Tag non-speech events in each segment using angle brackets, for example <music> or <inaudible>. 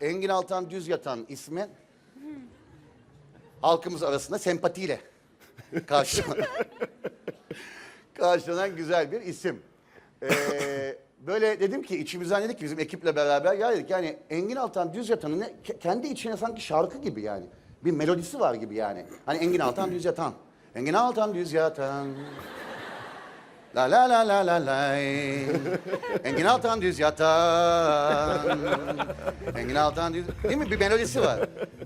Engin Altan Düz Yatan ismi halkımız arasında sempatiyle karşılanan, <laughs> karşılanan güzel bir isim. Ee, böyle dedim ki içimizden dedik ki bizim ekiple beraber ya dedik yani Engin Altan Düz Yatan'ın kendi içine sanki şarkı gibi yani. Bir melodisi var gibi yani. Hani Engin Altan Düz Yatan. Engin Altan Düz Yatan. La la la la la lay. Engin Altan düz yatan. Engin Altan düz... Değil mi? Bir melodisi var.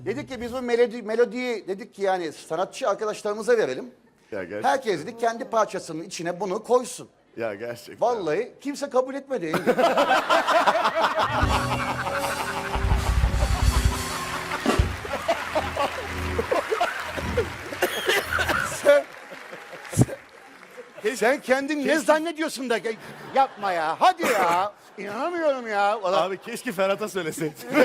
Dedik ki biz bu melodi, melodiyi dedik ki yani sanatçı arkadaşlarımıza verelim. Ya gerçekten. Herkes dedik kendi parçasının içine bunu koysun. Ya gerçekten. Vallahi kimse kabul etmedi. <laughs> sen, kendin ne zannediyorsun da yapma ya. Hadi ya. <laughs> İnanamıyorum ya. Valla- Abi keşke Ferhat'a söyleseydin. <laughs>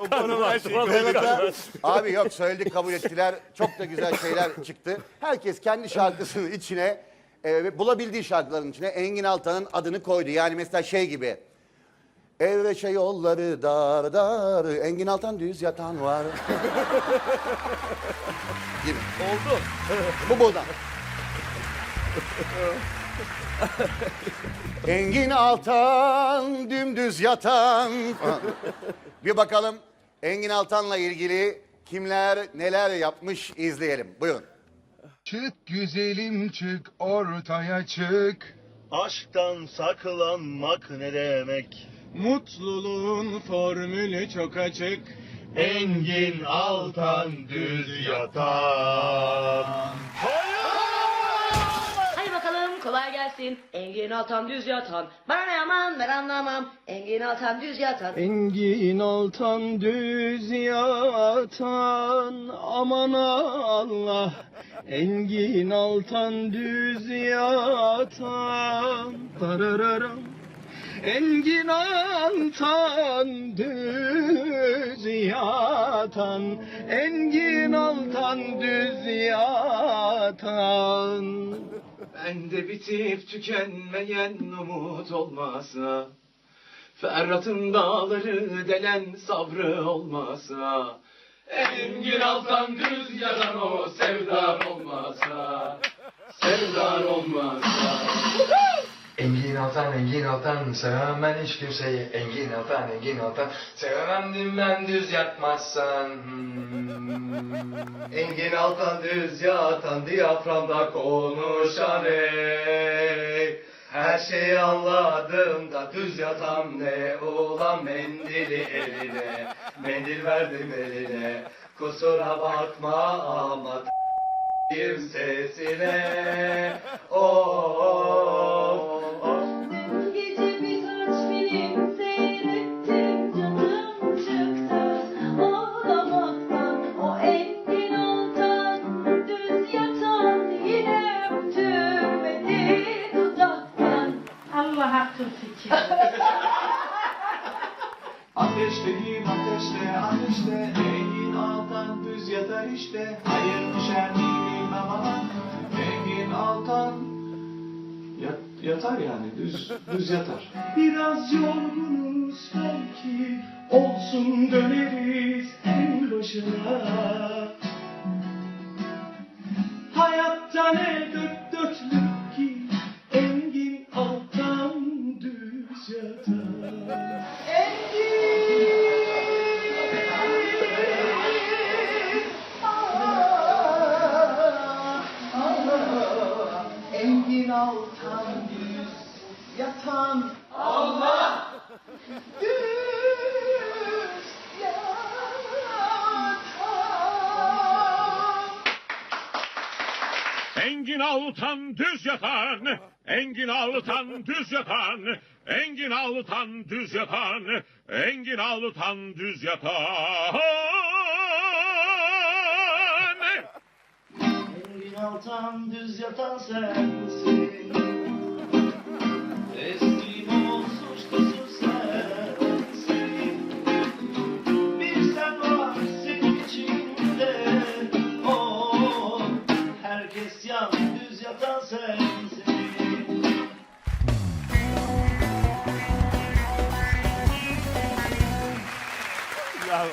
o bana her şeyi Evet ha. Abi yok söyledik kabul ettiler. Çok da güzel şeyler çıktı. Herkes kendi şarkısının içine e, bulabildiği şarkıların içine Engin Altan'ın adını koydu. Yani mesela şey gibi. Evreşe yolları dar dar Engin Altan düz yatan var. <laughs> gibi. Oldu. Bu buradan. Engin Altan dümdüz yatan. Bir bakalım Engin Altan'la ilgili kimler neler yapmış izleyelim. Buyurun. Çık güzelim çık ortaya çık. Aşktan saklanmak ne demek? Mutluluğun formülü çok açık. Engin altan düz yatan. Bakalım kolay gelsin. Engin Altan düz yatan. Bana ne aman ben anlamam. Engin Altan düz yatan. Engin altan düz yatan aman Allah Engin altan düz yatan darararam Engin altan düz yatan Engin altan düz yatan Bende bitip tükenmeyen umut olmasa Ferhat'ın dağları delen sabrı olmasa Engin altan düz yaran o sevdar olmasa Sevdar olmasa Engin Altan, Engin Altan, sevemem hiç kimseyi. Engin Altan, Engin Altan, sevemem dimden düz yatmazsan. Hmm. Engin Altan düz yatan, diyaframda konuşan ey. Her şeyi anladım da düz yatan ne ulan mendili eline. Mendil verdim eline, kusura bakma ama sesine. Oh, oh, oh. Ateşteyim ateşte ateşte Rengin altan düz yatar işte. Hayır düşer mi bilmem ama Rengin altan yat, yatar yani düz düz yatar. Biraz yorgunuz belki Olsun döneriz en başına. Hayatta ne Engin Altan düz yatan, Engin Altan düz yatan, Engin Altan düz yatan, Engin Altan düz yatan. Engin altan düz yatan sensin Bravo.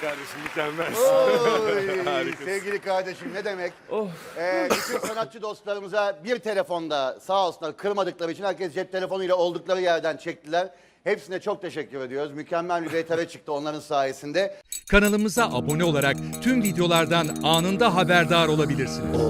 Kardeşim mükemmel. Oy, <laughs> Harikasın. sevgili kardeşim ne demek? Oh. Ee, bütün sanatçı dostlarımıza bir telefonda sağ olsunlar kırmadıkları için herkes cep telefonuyla oldukları yerden çektiler. Hepsine çok teşekkür ediyoruz. Mükemmel bir VTR çıktı onların sayesinde. Kanalımıza abone olarak tüm videolardan anında haberdar olabilirsiniz.